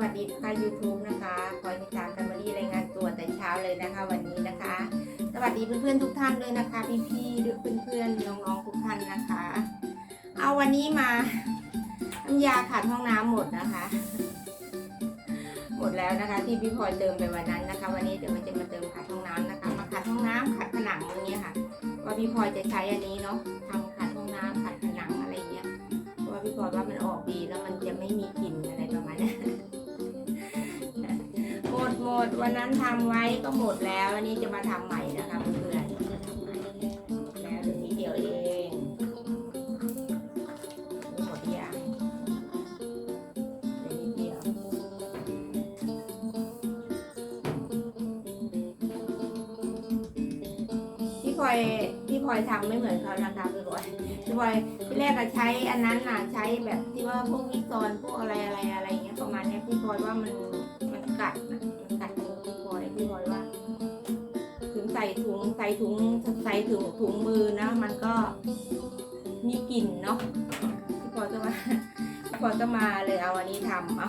วัสดีค่ะ YouTube นะคะคอยติดตามกันมารีรายงานตัวแต่เช้าเลยนะคะ วันนี้นะคะ สวัสดีเพื่อนๆทุกท่านด้วยนะคะ พี่ๆด้วยเพื่อนๆน้องๆทุกท่านนะคะ เอาวันนี้มาน้ำยาขัดห้องน้ำหมดนะคะ หมดแล้วนะคะ ที่พี่พลอยเติมไปวันนั้นนะคะ วันนี้เดี๋ยวมันจะมาเติมขัดห้องน้ำนะคะ มาขัดห้องน้ำขัดผนังอย่างเงี้ยค่ะ ว่าพี่พลอยจะใช้อันนี้เนาะทำขัดห้องน้ำขัดผนังอะไรเงี้ยเพราะว่าพี่พลอยว่ามันออกดีแล้วมันจะไม่มีกลิ่น ดหมดวันนั้นทำไว้ก็หมดแล้ว อันนี้จะมาทำใหม่นะคะเพื่อนๆแล้วเหลือนิดเดียวเองหมดอย่างเหลือนิดเดียวพี่พลอยพี่พลอยทำไม่เหมือนเขานะคะพี่พลอยพี่พลอยที่แรกอะใช้อันนั้นน่ะใช้แบบที่ว่าพวกวิกซอนพวกอะไรอะไรอะไรอย่างเงี้ยประมาณเนี้ยพี่พลอยว่ามันมันกัดนะมันกัดมือ พี่พลอยว่า ถึงใส่ถุงใส่ถุงใส่ถุงถุงมือนะ มันก็มีกลิ่นเนาะพี่พลอยก็มาพี่พลอยก็มาเลยเอาอันนี้ทำเอา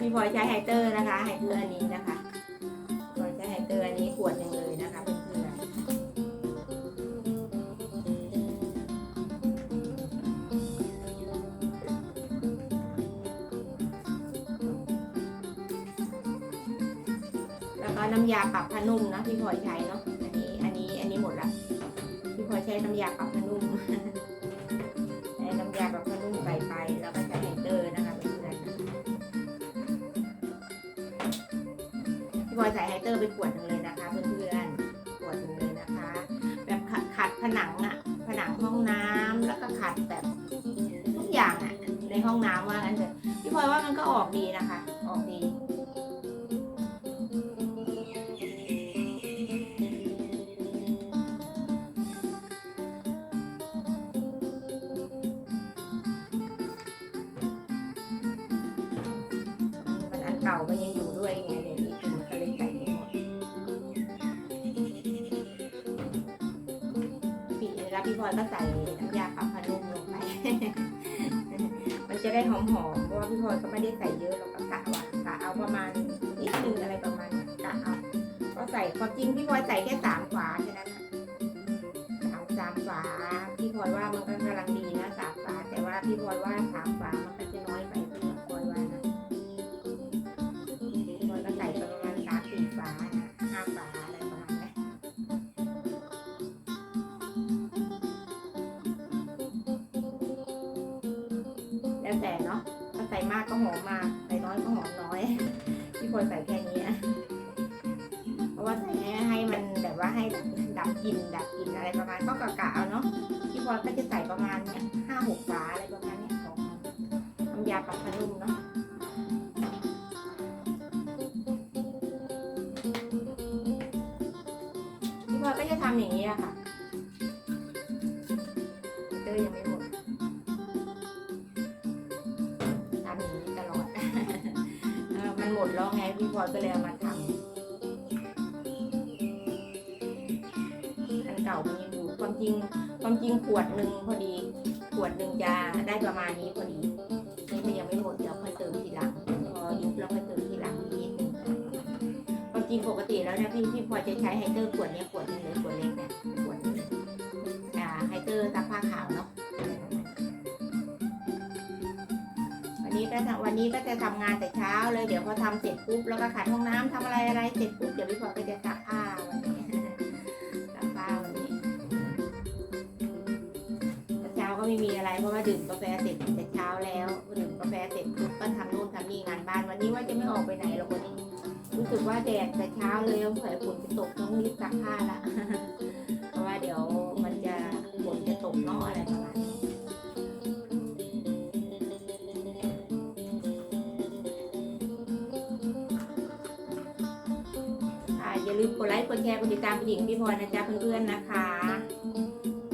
พี่พลอยใช้ไฮเตอร์นะคะไฮเตอร์อันนี้นะคะพี่พลอยใช้ไฮเตอร์อันนี้ขวดหนึ่งเลยนะคะ น้ำยาปรับผ้านุ่มนะพี่พลอยใช้เนาะอันนี้อันนี้อันนี้หมดละพี่พลอยใช้น้ำยาปรับผ้านุ่มใช้น้ำยาปรับผ้านุ่มใส่ไปแล้วก็ใช้ไฮเตอร์นะคะเพื่อนๆพี่พลอยใส่ไฮเตอร์ไปขวดหนึ่งเลยนะคะเพื่อนๆขวดหนึ่งเลยนะคะ แบบขัดผนังอะผนังห้องน้ำแล้วก็ขัดแบบทุกอย่างอะในห้องน้ำว่างั้นเถอะพี่พลอยว่ามันก็ออกดีนะคะ ออกดี ก่ามันยังอยู่ด้วยไงเลยที่คุณมันก็เลยใส่ไม่หมดปีแล้วพี่พลก็ใส่น้ำยาปรับผ้านุ่มลงไป มันจะได้หอมๆเพราะว่าพี่พลก็ไม่ได้ใส่เยอะเราก็กะว่ากะเอาประมาณนิดนึงอะไรประมาณกะเอาก็ใส่ความจริงพี่พลใส่แค่สามฝาแค่นั้นะสามสามฝาพี่พลว่ามันก็กำลังดีนะสามฝาแต่ว่าพี่พลว่าสามฝามันก็จะน้อย แล้วแต่เนาะถ้าใส่มากก็หอมมากใส่น้อยก็หอมน้อยพี่พลใส่แค่นี้เพราะว่าใส่ให้ให้มันแบบว่าให้ดับกลิ่นดับกลิ่นอะไรประมาณก็กะกะเอาเนาะพี่พลอก็จะใส่ประมาณเนี้ยห้าหกฝาอะไรประมาณเนี้ยของน้ำยาปรับผ้านุ่มเนาะพี่พลอก็จะทำอย่างนี้อะค่ะ ดแล้วไงพี่พลอยก็เลยเอามาทำอันเก่ามันยังอยู่ความจริงความจริงขวดหนึ่งพอดี ขวดหนึ่งจะได้ประมาณนี้พอดีนี่มันยังไม่หมดเดี๋ยวค่อยเติมทีหลังพอยุบแล้วค่อยเติมทีหลังนิดนึงความจริงปกติแล้วนี่ยพี่พี่พลอยจะใช้ไฮเตอร์ขวดนี้ขวดนึงเลยขวดเล็กเนี่ยขวดนึงอ่าไฮเตอร์ซักผ้าขาวเนาะ วันนี้ก็จะทำงานแต่เช้าเลยเดี๋ยวพอทำเสร็จปุ๊บแล้วก็ขัดห้องน้ำทำอะไรอะไรเสร็จปุ๊บเดี๋ยวพี่พอก็จะซักผ้าวันนี้ซักผ้าวันนี้แต่เช้าก็ไม่มีอะไรเพราะว่าดื่มกาแฟเสร็จแต่เช้าแล้วดื่มกาแฟเสร็จปุ๊บก็ทำนู่นทำนี่งานบ้าน วันนี้ว่าจะไม่ออกไปไหนหรอกวันนี้รู้สึกว่าแดดแต่เช้าเลยเผื่ฝนจะตกต้องรีบซักผ้าละเพราะว่าเดี๋ยวมันจะฝนจะตกเนอกอะไรประมาณนี้ อย่าลืมกดไลค์กดแชร์กดติดตามผู้หญิงพี่พลอยนะจ๊ะเพื่อนๆนะคะ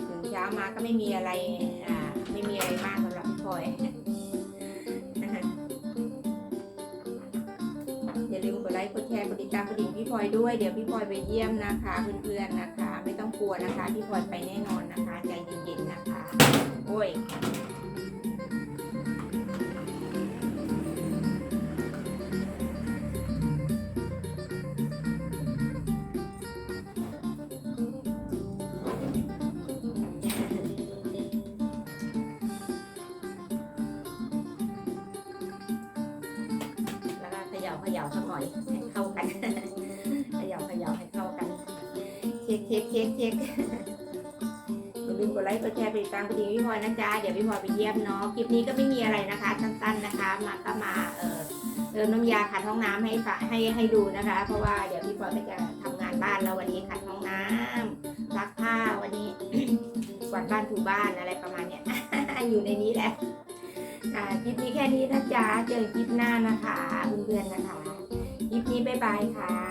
ถึงเช้ามาก็ไม่มีอะไรอ่าไม่มีอะไรมากสำหรับพี่พลอยอย่าลืมกดไลค์กดแชร์กดติดตามกระดิ่งพี่พลอยด้วยเดี๋ยวพี่พลอยไปเยี่ยมนะคะเพื่อนๆนะคะ ไม่ต้องกลัวนะคะพี่พลอยไปแน่นอนนะคะใจเย็นๆนะคะโอ้ย เขย่าสักหน่อยให้เข้ากันเขย่าเขย่าให้เข้ากันเช็คเช็คเช็คเช็คอย่าลืมกดไลค์กดแชร์ไปติดตามกระดิ่งพี่พลอยนะจ๊ะเดี๋ยวพี่พลอยไปเยี่ยมเนาะคลิปนี้ก็ไม่มีอะไรนะคะสั้นๆนะคะ มาก็มาเออเติมน้ำยาขัดห้องน้ำให้ฝให้ให้ดูนะคะ เพราะว่าเดี๋ยวพี่พลอยก็จะทำงานบ้านแล้ววันนี้ขัดห้องน้ำซักผ้าวันนี้กวาดบ้านถูบ้านอะไรประมาณเนี้ยอยู่ในนี้แหละ อ่าคลิปนี้แค่นี้นะจ๊ะเจอคลิปหน้านะคะเพื่อนๆนะคะคลิปนี้บ๊ายบายค่ะ